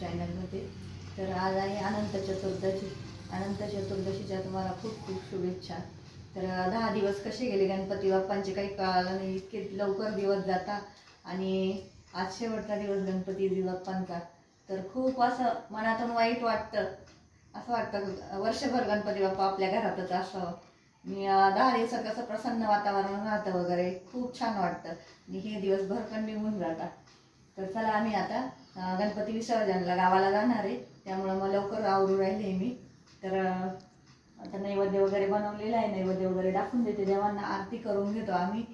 चॅनलमध्ये तर आज आहे अनंत चतुर्दशी. अनंत चतुर्दशीच्या तुम्हाला खूप खूप शुभेच्छा. तर दहा दिवस कसे गेले गणपती बाप्पांचे? काही कळालं नाही. इतके लवकर दिवस जाता आणि आज शेवटचा दिवस गणपती बाप्पांचा. तर खूप असं मनातून वाईट वाटतं. असं वाटतं वर्षभर गणपती बाप्पा आपल्या घरातच असावं मी दहा दिवसात कसं प्रसन्न वातावरण राहतं वगैरे खूप छान वाटतं. आणि हे दिवस भरकन निघून जातात. तर चला आम्ही आता गणपती विसर्जनला गावाला जाणार आहे. त्यामुळं मग लवकर आवरू राहिले मी. तर आता नैवेद्य वगैरे बनवलेलं आहे. नैवेद्य वगैरे दाखवून देते. देवांना आरती करून घेतो आम्ही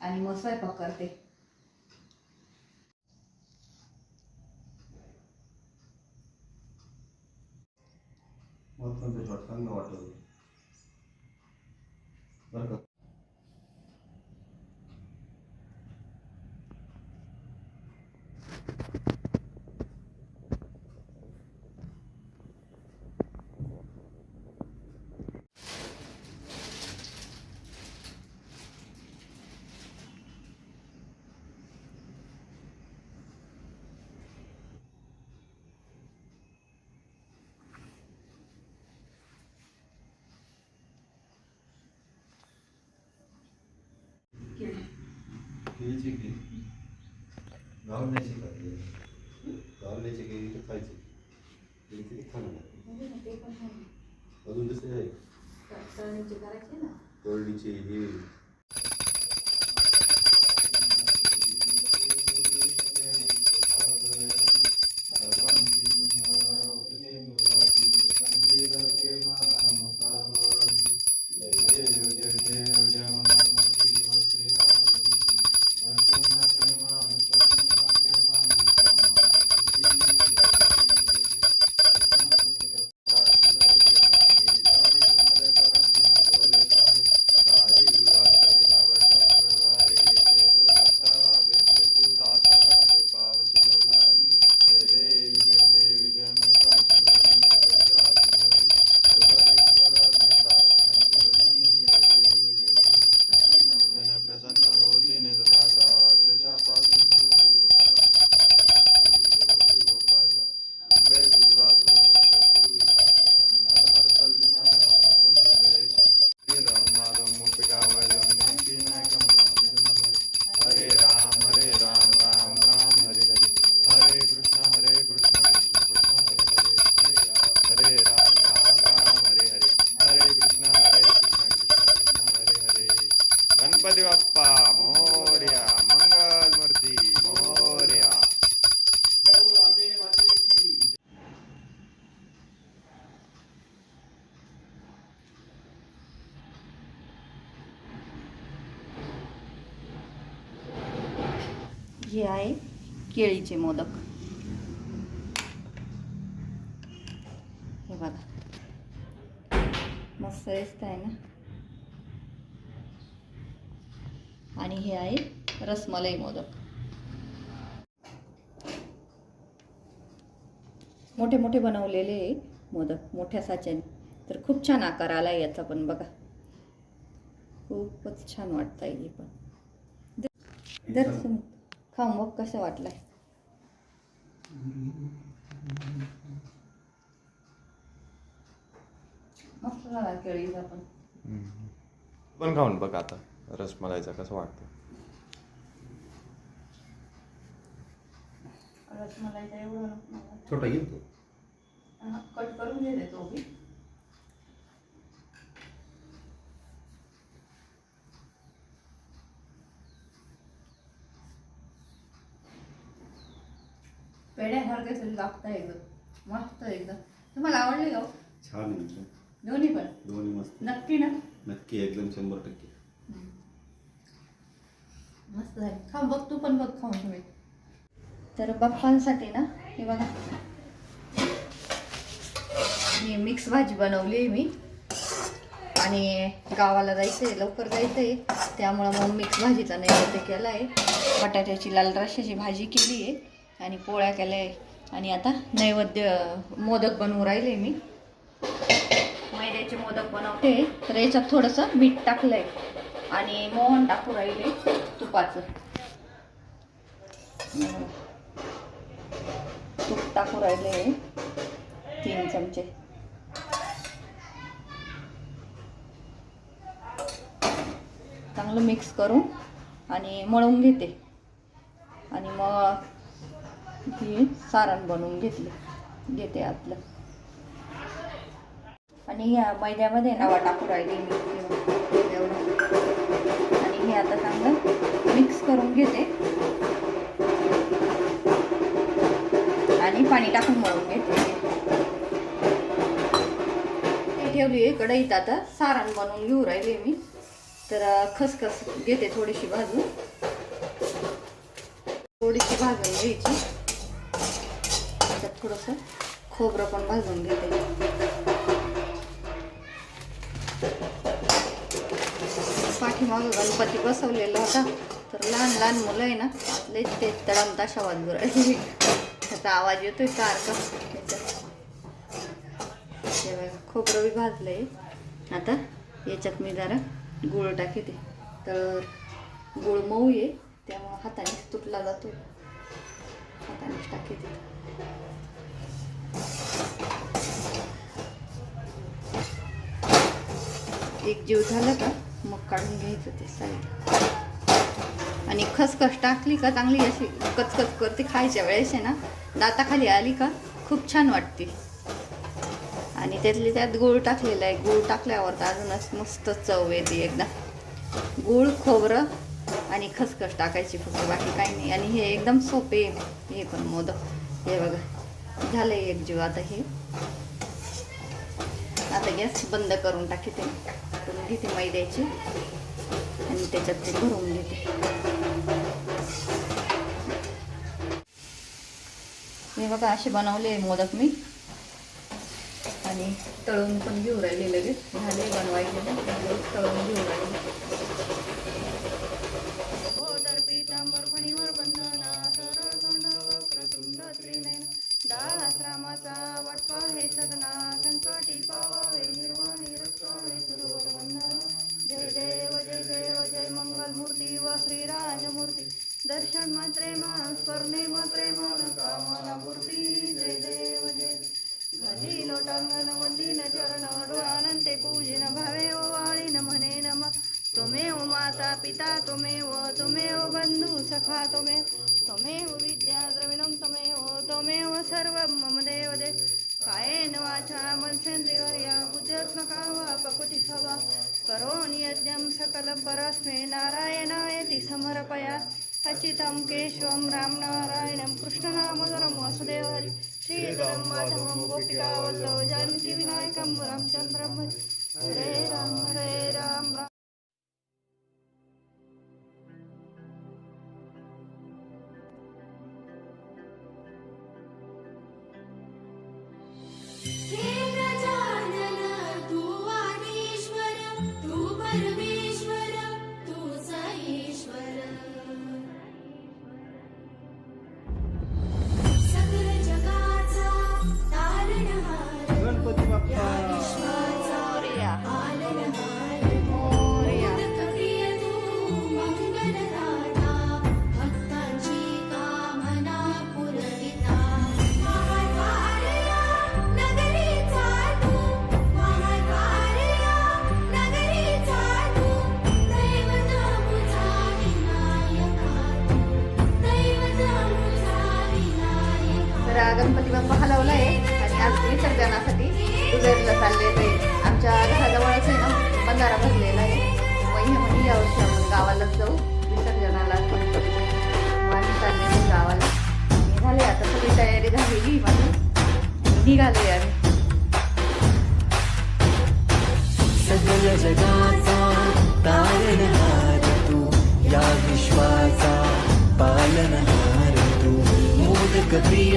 आणि मग स्वयंपाक करते. 되지게 मग पण ते शॉर्ट चांगलं वाटलं बरं का केळीची की गावाला न्यायची का ते? गावाला न्यायची की इथं खायची केळी किती खाणार अजून दुसरे आहे करायचे ना कोरडीची ही केळीचे मोदक. हे बघा. मस्त दिसत आहे ना? आणि हे आहे रसमलाई मोदक. मोठे मोठे बनवलेले आहे मोदक मोठ्या साच्याने. तर खूप छान आकार आला आहे याचा पण बघा. खूपच छान वाटतं आहे हे पण. जर खाऊन मग कसं वाटलं मस्त झाला केळीचा पण. पण खाऊन बघ आता रसमलाईचा कसं वाटतं. रसमलाईचा एवढं नको. मला. छोटा येईल तो. हा, कट करून घेते तो बी. पेढ्यासारखे तरी लागतं एकदम मस्त एकदम. तुम्हाला आवडले का हो? छान आहे मित्र. दोन्ही पण? दोन्ही मस्त. नक्की ना? नक्की एकदम शंभर टक्के. मस्त आहे खा बघ तू पण बघ खाऊन तुम्ही. तर बाप्पांसाठी ना हे बघा. मी मिक्स भाजी बनवली आहे मी. आणि गावाला जायचं आहे लवकर जायचं आहे त्यामुळं मग मिक्स भाजीचा नैवेद्य केला आहे बटाट्याची लाल रश्याची भाजी केली आहे आणि पोळ्या केल्या. आहे आणि आता नैवेद्य मोदक बनवू राहिले मी. मैद्याचे मोदक बनवते. तर याच्यात थोडंसं मीठ टाकलं आहे आणि मोहन टाकू राहिले तुपाचं. तूप टाकू राहिले तीन चमचे. चांगलं मिक्स करून आणि मळून घेते. आणि मग ही सारण बनवून घेतलं. घेते आतलं. आणि या मैद्यामध्ये नावा टाकू राहिली मी. एवढं आणि हे आता चांगलं मिक्स करून घेते. आणि पाणी टाकून मळून घेते. हे ठेवली आहे कढईत आता. सारण बनवून घेऊ राहिले मी. तर खसखस घेते थोडीशी भाजून. थोडीशी भाजून घ्यायची. थोडंसं खोबरं पण भाजून घेते. पाठीमागं गणपती बसवलेला होता. तर लहान लहान मुलं आहे ना लई ते तडम ताशा वाजू त्याचा आवाज येतोय सारखा. त्याच्यात खोबरं बी भाजलंय. आता याच्यात मी जरा गुळ टाकते. तर गुळ मऊ आहे त्यामुळं हातानेच तुटला जातो. हातानेच टाकते. एक जीव झालं का? मग काढून घ्यायचं ते साईड. आणि खसखस टाकली का? चांगली अशी कचकच करते खायच्या वेळेस आहे ना. दाताखाली आली का? खूप छान वाटते. आणि त्यातली त्यात गूळ टाकलेला आहे. गूळ टाकल्यावर तर अजूनच मस्त चव येते एकदा. गूळ खोबरं आणि खसखस टाकायची फक्त. बाकी काही नाही. आणि हे एकदम सोपे आहे. हे पण मोदक. हे बघा. झालं एक जीव आता हे. आता गॅस बंद करून टाकते. करून घेते मैद्याची. आणि त्याच्यात ते भरून घेते. हे बघा असे बनवले मोदक मी. आणि तळून पण घेऊ राहिले लगेच. झाले बनवायचे तळून घेऊ राहिले. बुद्ध्यात्मका वा पकुति सवा करोमि यज्ञं सकलं परस्मै नारायणायति समर्पया। अच्युतं केशवं रामनारायणं कृष्णनामधरं वासुदेव हरि श्रीधरं माधवं गोपिकावल्लभ जानकी विनायकं रामचन्द्रं हरे राम हरे राम राम। गणपती बाप्पा हलवला आहे आणि आज विसर्जनासाठी दुबेरला चाललेलं आहे आमच्या घराजवळच आहे ना बंधारा भरलेला आहे. मग हे म्हणजे यावर्षी आपण गावालाच जाऊ विसर्जनाला. माझी चालले गावाला. आणि झाले आता सगळी तयारी झालेली माझी. निघाले आम्ही. सकल जगाचा तारणहार तू या विश्वाचा पालनहार मोदक प्रिय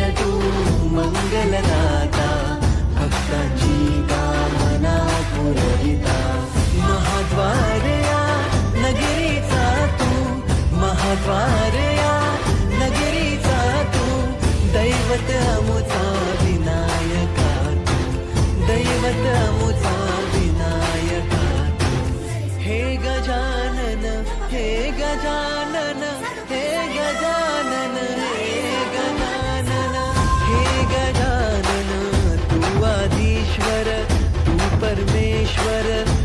would have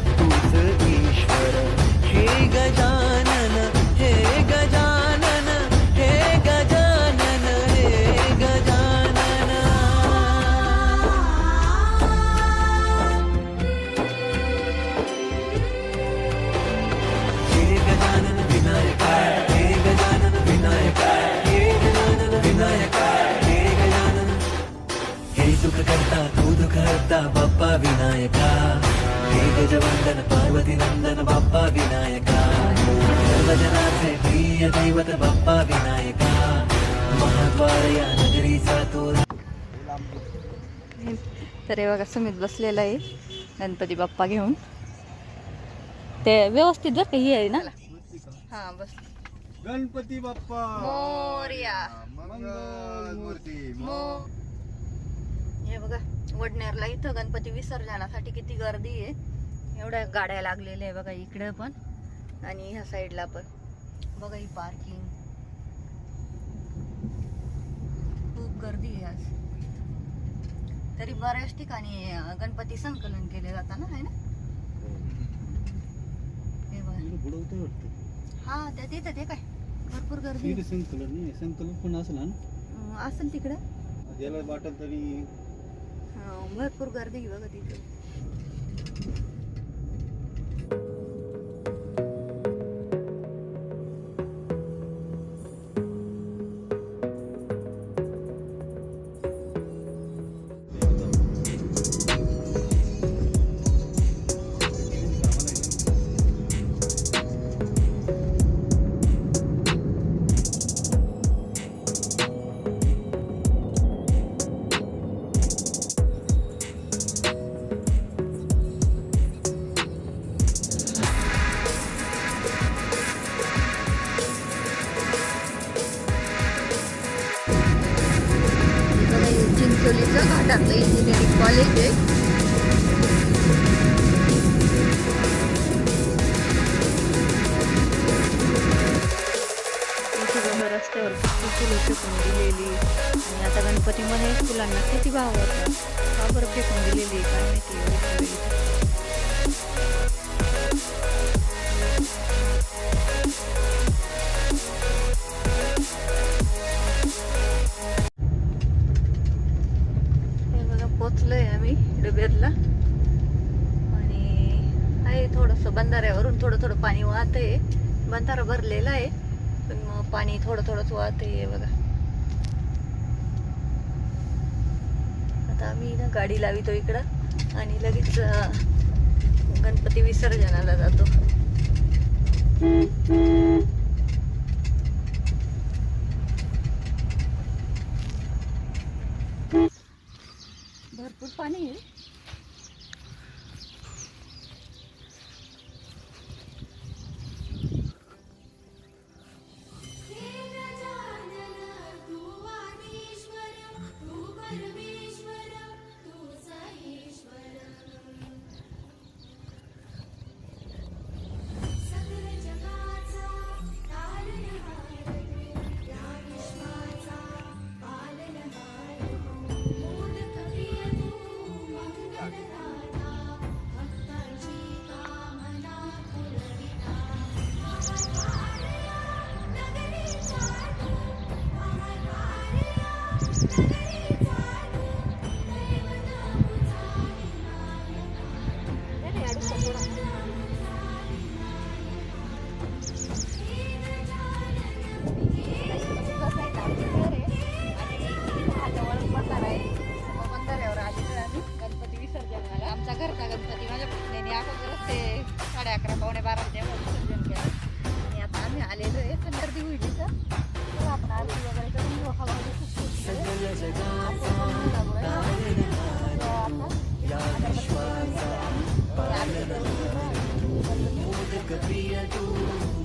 सर्वजनाचे प्रिय दैवत बाप्पा विनायका महाद्वार या नगरीचा तो तर हे बघा सुमित बसलेला आहे गणपती बाप्पा घेऊन. ते व्यवस्थित जर काही आहे ना? हा बस. गणपती बाप्पा. मोरया. मंगल मूर्ती मो- हे बघा वडनेरला इथं गणपती विसर्जनासाठी किती गर्दी आहे. एवढ्या गाड्या लागलेल्या आहे बघा इकडे पण. आणि ह्या साईडला पण. बघा ही पार्किंग खूप गर्दी आहे आज. तरी बऱ्याच ठिकाणी गणपती संकलन केले जातात ना आहे ना? हे. हा त्या तिथं ते काय? भरपूर गर्दी आहे. संकलन नाही संकलन पण असला ना? अं, असेल तिकडं. याला वाटत तरी हा, भरपूर गर्दी आहे बघा तिथे. फुलं फेकून दिलेली. आणि आता गणपतीमध्ये फुलांना किती भाव होता? का बरं फेकून दिलेली आहे? काय माहिती पोचलोय आम्ही डब्यातला आणि आहे थोडंसं बंधाऱ्यावरून थोडं थोडं पाणी वाहत आहे बंधारा भरलेला आहे. पण मग पाणी थोडं थोडंच वाहत आहे बघा. आता आम्ही ना गाडी लावितो इकडं आणि लगेच गणपती विसर्जनाला जातो. भरपूर पाणी आहे.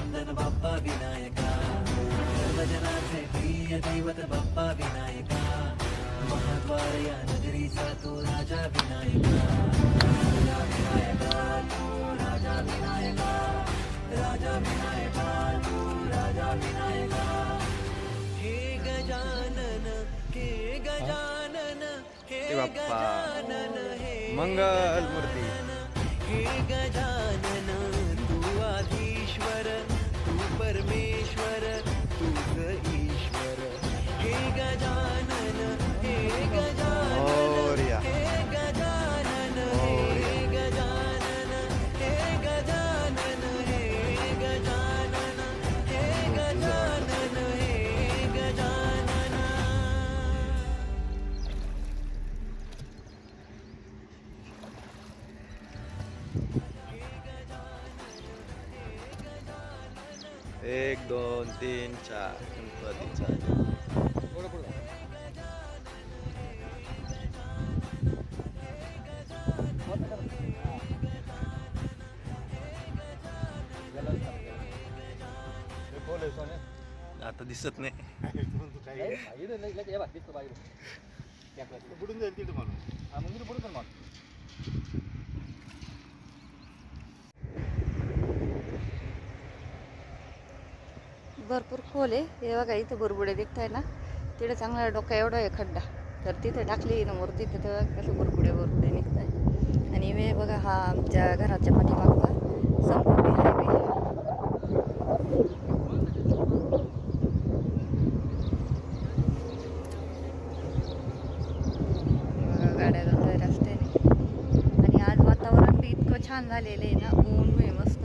ವಂದನ ಬಪ್ಪ ವಿನಾಯಕ ಸರ್ವಜನಾಥೆ ಪ್ರಿಯ ದೈವತ ಬಪ್ಪ ವಿನಾಯಕ ಮಹಾದ್ವಾರಯ ನಗರಿ ಸಾತು ರಾಜ ವಿನಾಯಕ ವಿನಾಯಕ ರಾಜ ವಿನಾಯಕ ರಾಜ ವಿನಾಯಕ ರಾಜ ವಿನಾಯಕ ಹೇ ಗಜಾನನ ಹೇ ಗಜಾನನ ಹೇ ಗಜಾನನ ಹೇ ಮಂಗಲ್ ಮೂರ್ತಿ ಹೇ ಗಜಾನನ आता दिसत नाही. बुडून जाईल तिथे माणूस भरपूर खोल आहे. हे बघा इथं बुरबुडे दिखताय ना? तिथे चांगला डोका एवढा आहे खड्डा. तर तिथे टाकली ना मूर्ती तिथं कसं बुरबुडे बुरबुडे निघताय. आणि वे बघा हा आमच्या घराच्या पाठीमागचा संपूर्ण हायवे बघा गाड्या जात आहे रस्त्याने आणि आज वातावरण बी झालेलं आहे ना ऊन आहे मस्त.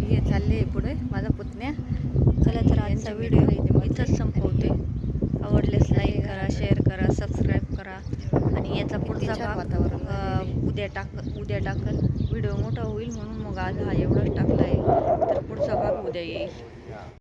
हे चालले आहे पुढे माझा पुतण्या. चला तर आजचा व्हिडिओ इथंच संपवते. आवडल्यास लाईक करा शेअर करा सबस्क्राईब करा. आणि याचा पुढचा भाग वातावरण उद्या टाक उद्या टाकल. व्हिडिओ मोठा होईल म्हणून मग आज हा एवढाच टाकला आहे तर पुढचा भाग उद्या येईल.